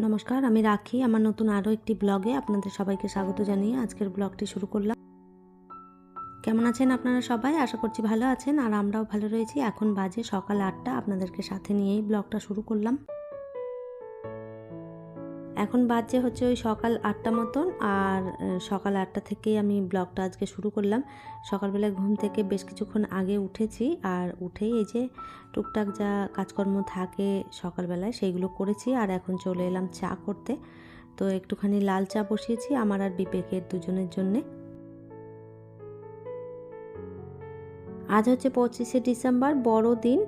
নমস্কার, আমি রাখি। আমার নতুন আরও একটি ব্লগে আপনাদের সবাইকে স্বাগত জানিয়ে আজকের ব্লগটি শুরু করলাম। কেমন আছেন আপনারা সবাই? আশা করছি ভালো আছেন, আর আমরাও ভালো রয়েছি। এখন বাজে সকাল আটটা। আপনাদেরকে সাথে নিয়েই ব্লগটা শুরু করলাম। এখন বাজে হচ্ছে ওই সকাল আটটা মতন আর সকাল আটটা থেকেই আমি ব্লগটা আজকে শুরু করলাম। সকালবেলায় ঘুম থেকে বেশ কিছুক্ষণ আগে উঠেছি আর উঠেই এই যে টুকটাক যা কাজকর্ম থাকে সকালবেলায় সেইগুলো করেছি আর এখন চলে এলাম চা করতে। তো একটুখানি লাল চা বসিয়েছি আমার আর বিবেকের দুজনের জন্যে। আজ হচ্ছে পঁচিশে ডিসেম্বর বড় দিন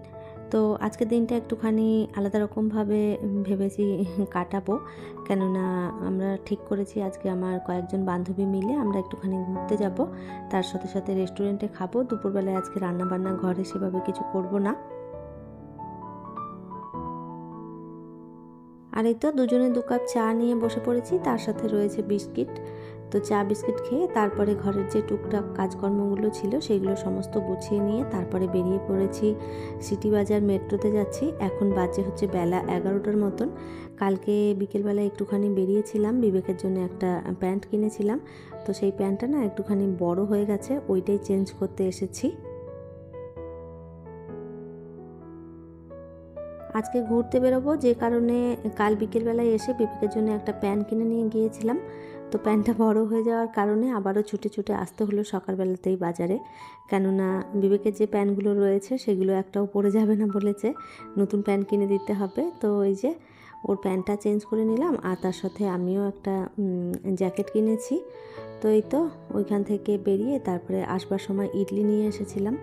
তো আজকের দিনটা একটুখানি আলাদা রকমভাবে ভেবেছি কাটাবো। কেননা আমরা ঠিক করেছি আজকে আমার কয়েকজন বান্ধবী মিলে আমরা একটুখানি ঘুরতে যাব। তার সাথে সাথে রেস্টুরেন্টে খাব। দুপুরবেলায় আজকে রান্না বান্না ঘরে সেভাবে কিছু করব না। আর এই তো দুজনে দু কাপ চা নিয়ে বসে পড়েছি। তার সাথে রয়েছে বিস্কিট। তো চা, বিস্কিট খেয়ে তারপরে ঘরের যে টুকটাক কাজকর্মগুলো ছিল সেগুলো সমস্ত গুছিয়ে নিয়ে তারপরে বেরিয়ে পড়েছি সিটি বাজার মেট্রোতে যাচ্ছি। এখন বাজে হচ্ছে বেলা এগারোটার মতন। কালকে বিকেলবেলা একটুখানি বেরিয়েছিলাম, বিবেকের জন্য একটা প্যান্ট কিনেছিলাম। তো সেই প্যান্টটা না একটুখানি বড় হয়ে গেছে, ওইটাই চেঞ্জ করতে এসেছি। আজকে ঘুরতে বেরোবো যে কারণে কাল বিকেলবেলায় এসে বিবেকের জন্য একটা প্যান্ট কিনে নিয়ে গিয়েছিলাম। তো প্যান্টটা বড় হয়ে যাওয়ার কারণে আবারও ছুটে ছুটে আসতে হলো সকালবেলাতেই বাজারে। কেননা বিবেকের যে প্যান্টগুলো রয়েছে সেগুলো একটাও পরে যাবে না বলেছে। নতুন প্যান্ট কিনে দিতে হবে। তো এই যে ওর প্যান্টটা চেঞ্জ করে নিলাম আর তার সাথে আমিও একটা জ্যাকেট কিনেছি। তো এই তো ওইখান থেকে বেরিয়ে তারপরে আসবার সময় ইডলি নিয়ে এসেছিলাম।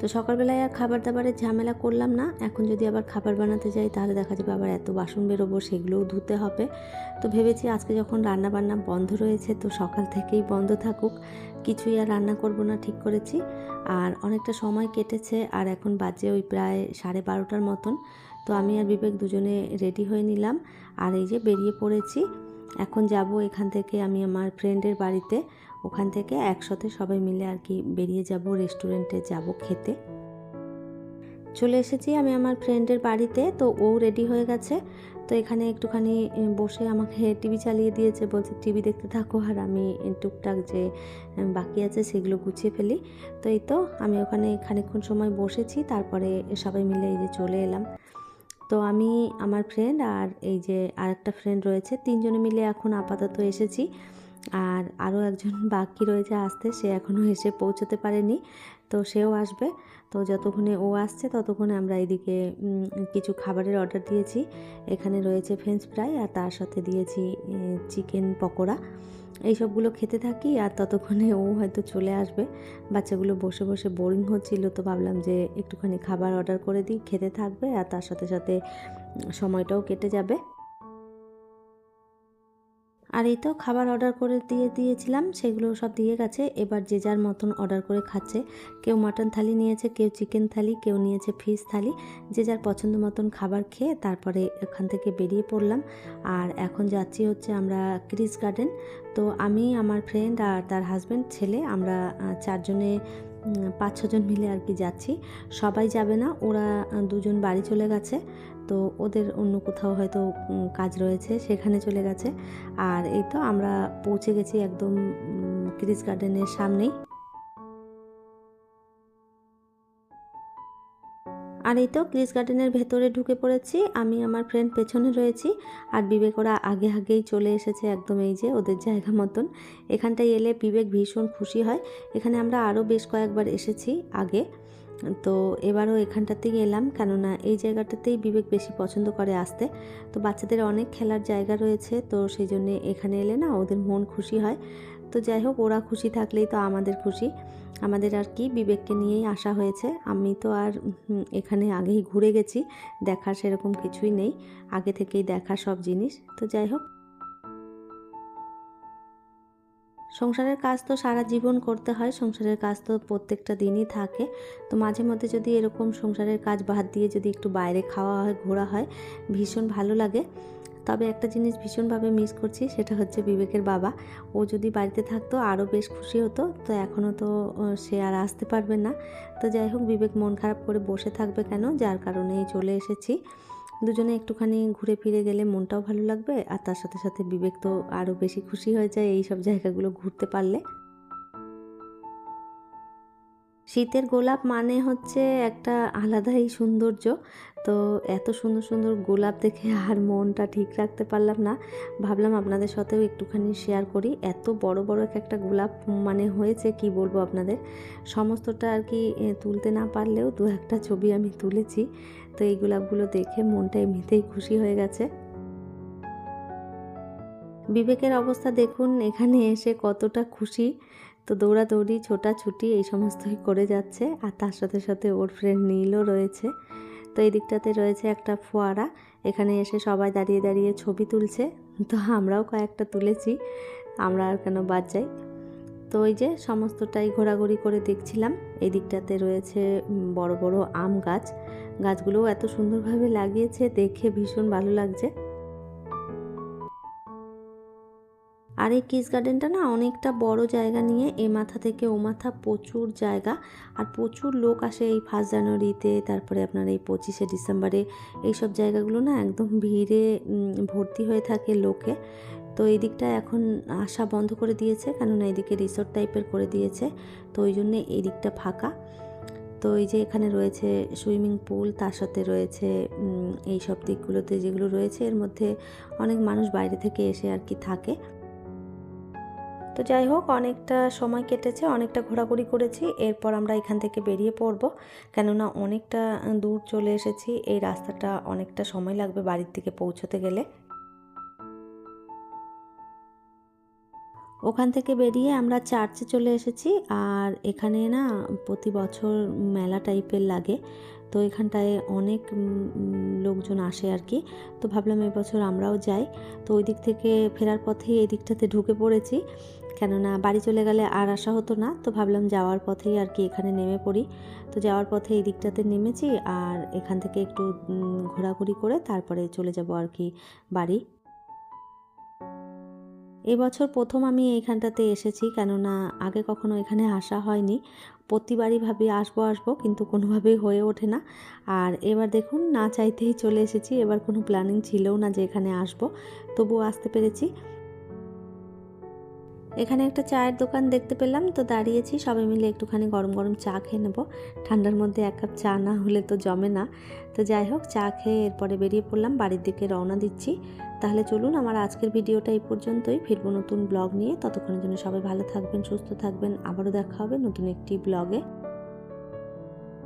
তো সকালবেলায় আর খাবার দাবারের ঝামেলা করলাম না। এখন যদি আবার খাবার বানাতে যাই, তাহলে দেখা যাবে আবার এত বাসন বেরোবো, সেগুলোও ধুতে হবে। তো ভেবেছি আজকে যখন রান্না বান্না বন্ধ রয়েছে, তো সকাল থেকেই বন্ধ থাকুক। কিছুই আর রান্না করব না, ঠিক করেছি। আর অনেকটা সময় কেটেছে, আর এখন বাজে ওই প্রায় সাড়ে বারোটার মতন। তো আমি আর বিবেক দুজনে রেডি হয়ে নিলাম। আর এই যে বেরিয়ে পড়েছি এখন যাব এখান থেকে, আমি আমার ফ্রেন্ডের বাড়িতে। ওখান থেকে একসাথে সবাই মিলে আর কি বেরিয়ে যাব রেস্টুরেন্টে যাব খেতে। চলে এসেছি আমি আমার ফ্রেন্ডের বাড়িতে, তো ও রেডি হয়ে গেছে। তো এখানে একটুখানি বসে আমাকে টিভি চালিয়ে দিয়েছে, বলছে টিভি দেখতে থাকো, আর আমি টুকটাক যে বাকি আছে সেগুলো গুছিয়ে ফেলি। তো এই তো, আমি ওখানে খানিকক্ষণ সময় বসেছি, তারপরে সবাই মিলে এই যে চলে এলাম। তো আমি, আমার ফ্রেন্ড আর এই যে আরেকটা ফ্রেন্ড রয়েছে, তিনজনে মিলে এখন আপাতত এসেছি। আর আরও একজন বাকি রয়েছে আসতে, সে এখনও এসে পৌঁছতে পারেনি। তো সেও আসবে। তো যতক্ষণে ও আসছে, ততক্ষণে আমরা এদিকে কিছু খাবারের অর্ডার দিয়েছি। এখানে রয়েছে ফ্রেঞ্চ ফ্রাই আর তার সাথে দিয়েছি চিকেন পকোড়া। এইসবগুলো খেতে থাকি আর ততক্ষণে ও হয়তো চলে আসবে। বাচ্চাগুলো বসে বসে বোরিং হচ্ছিল, তো ভাবলাম যে একটুখানি খাবার অর্ডার করে দিই, খেতে থাকবে আর তার সাথে সাথে সময়টাও কেটে যাবে। আর এই তো খাবার অর্ডার করে দিয়ে দিয়েছিলাম, সেগুলো সব দিয়ে গেছে। এবার যে যার মতন অর্ডার করে খাচ্ছে, কেউ মাটন থালি নিয়েছে, কেউ চিকেন থালি, কেউ নিয়েছে ফিশ থালি। যে যার পছন্দ মতন খাবার খেয়ে তারপরে এখান থেকে বেরিয়ে পড়লাম। আর এখন যাচ্ছি হচ্ছে আমরা ক্রিস গার্ডেন তো আমি, আমার ফ্রেন্ড আর তার হাজব্যান্ড ছেলে, আমরা চারজনে পাঁচ ছজন মিলে আর কি যাচ্ছি। সবাই যাবে না, ওরা দুজন বাড়ি চলে গেছে। তো ওদের অন্য কোথাও হয়তো কাজ রয়েছে, সেখানে চলে গেছে। আর এই তো আমরা পৌঁছে গেছি একদম ক্রিস গার্ডেনের সামনেই। আর এই তো ক্রিস গার্ডেনের ভেতরে ঢুকে পড়েছি। আমি আমার ফ্রেন্ড পেছনে রয়েছি আর বিবেক ওরা আগে আগেই চলে এসেছে একদম এই যে ওদের জায়গা মতন। এখানটায় এলে বিবেক ভীষণ খুশি হয়। এখানে আমরা আরও বেশ কয়েকবার এসেছি আগে। তো এবারও এখানটাতেই এলাম কেননা এই জায়গাটাতেই বিবেক বেশি পছন্দ করে আসতে। তো বাচ্চাদের অনেক খেলার জায়গা রয়েছে তো সেই জন্যে এখানে এলে না ওদের মন খুশি হয়। তো যাই হোক, ওরা খুশি থাকলেই তো আমাদের খুশি। আমাদের আর কি বিবেককে নিয়েই আসা হয়েছে। আমি তো আর এখানে আগেই ঘুরে গেছি। দেখার সেরকম কিছুই নেই। আগে থেকেই দেখা সব জিনিস। তো যাই হোক। সংসারের কাজ তো সারা জীবন করতে হয়। সংসারের কাজ তো প্রত্যেকটা দিনই থাকে। তো মাঝে মধ্যে যদি এরকম সংসারের কাজ বাদ দিয়ে যদি একটু বাইরে খাওয়া হয়, ঘোরা হয়, ভীষণ ভালো লাগে। তবে একটা জিনিস ভীষণভাবে মিস করছি, সেটা হচ্ছে বিবেকের বাবা। ও যদি বাড়িতে থাকতো, আরও বেশ খুশি হতো, তো এখনও তো সে আর আসতে পারবে না। তো যাই হোক, বিবেক মন খারাপ করে বসে থাকবে কেন, যার কারণেই চলে এসেছি। দুজনে একটুখানি ঘুরে ফিরে গেলে মনটাও ভালো লাগবে, আর তার সাথে সাথে বিবেক তো আরও বেশি খুশি হয়ে যায় এই সব জায়গাগুলো ঘুরতে পারলে। শীতের গোলাপ মানে হচ্ছে একটা আলাদাই সৌন্দর্য। তো এত সুন্দর সুন্দর গোলাপ দেখে আর মনটা ঠিক রাখতে পারলাম না। ভাবলাম আপনাদের সাথেও একটুখানি শেয়ার করি। এত বড় বড় এক একটা গোলাপ মানে হয়েছে, কি বলব আপনাদের? সমস্তটা আর কি তুলতে না পারলেও দু একটা ছবি আমি তুলেছি। তো এই গোলাপগুলো দেখে মনটা এমনিতেই খুশি হয়ে গেছে। বিবেকের অবস্থা দেখুন, এখানে এসে কতটা খুশি। তো দৌড়াদৌড়ি, ছোটাছুটি এই সমস্তই করে যাচ্ছে। আর তার সাথে সাথে ওর ফ্রেন্ড নীলও রয়েছে। তো এই দিকটাতে রয়েছে একটা ফোয়ারা। এখানে এসে সবাই দাঁড়িয়ে দাঁড়িয়ে ছবি তুলছে। তো আমরাও কয়েকটা তুলেছি। আমরা আর কেন বাদ যাই। তো ওই যে সমস্তটাই ঘোরাঘুরি করে দেখছিলাম। এই দিকটাতে রয়েছে বড় বড় আম গাছ। গাছগুলোও এত সুন্দরভাবে লাগিয়েছে, দেখে ভীষণ ভালো লাগছে। আর এই কিস গার্ডেনটা না অনেকটা বড় জায়গা নিয়ে এ মাথা থেকে ও মাথা প্রচুর জায়গা। আর প্রচুর লোক আসে এই ফার্স্ট জানুয়ারিতে, তারপরে আপনার এই পঁচিশে ডিসেম্বরে। এই সব জায়গাগুলো না একদম ভিড়ে ভর্তি হয়ে থাকে লোকে। তো এই দিকটা এখন আসা বন্ধ করে দিয়েছে, কেননা এদিকে রিসোর্ট টাইপের করে দিয়েছে। তো ওই জন্যে এই দিকটা ফাঁকা। তো এই যে এখানে রয়েছে সুইমিং পুল, তার সাথে রয়েছে এই সব দিকগুলোতে যেগুলো রয়েছে, এর মধ্যে অনেক মানুষ বাইরে থেকে এসে আর কি থাকে। তো যাই হোক, অনেকটা সময় কেটেছে, অনেকটা ঘোরাঘুরি করেছি। এরপর আমরা এখান থেকে বেরিয়ে পড়ব। কেননা অনেকটা দূর চলে এসেছি। এই রাস্তাটা অনেকটা সময় লাগবে বাড়ির দিকে পৌঁছতে গেলে। ওখান থেকে বেরিয়ে আমরা চার্চে চলে এসেছি। আর এখানে না, প্রতি বছর মেলা টাইপের লাগে। তো এখানটায় অনেক লোকজন আসে আর কি। তো ভাবলাম এবছর আমরাও যাই। তো ওই দিক থেকে ফেরার পথেই এই দিকটাতে ঢুকে পড়েছি। কেননা বাড়ি চলে গেলে আর আসা হতো না, তো ভাবলাম যাওয়ার পথেই আর কি এখানে নেমে পড়ি। তো যাওয়ার পথে এই দিকটাতে নেমেছি আর এখান থেকে একটু ঘোরাঘুরি করে তারপরে চলে যাব আর কি বাড়ি। এবছর প্রথম আমি এইখানটাতে এসেছি, কেননা আগে কখনো এখানে আসা হয়নি। প্রতিবারই ভাবি আসব আসব, কিন্তু কোনোভাবেই হয়ে ওঠে না। আর এবার দেখুন, না চাইতেই চলে এসেছি। এবার কোনো প্ল্যানিং ছিলও না যে এখানে আসব। তবুও আসতে পেরেছি। এখানে একটা চায়ের দোকান দেখতে পেলাম, তো দাঁড়িয়েছি, সবাই মিলে একটুখানি গরম গরম চা খেয়ে নেব। ঠান্ডার মধ্যে এক কাপ চা না হলে তো জমে না। তো যাই হোক, চা খেয়ে এরপরে বেরিয়ে পড়লাম, বাড়ির দিকে রওনা দিচ্ছি। তাহলে চলুন, আমার আজকের ভিডিওটা এই পর্যন্তই। ফিরবো নতুন ব্লগ নিয়ে। ততক্ষণের জন্য সবাই ভালো থাকবেন, সুস্থ থাকবেন। আবারও দেখা হবে নতুন একটি ব্লগে।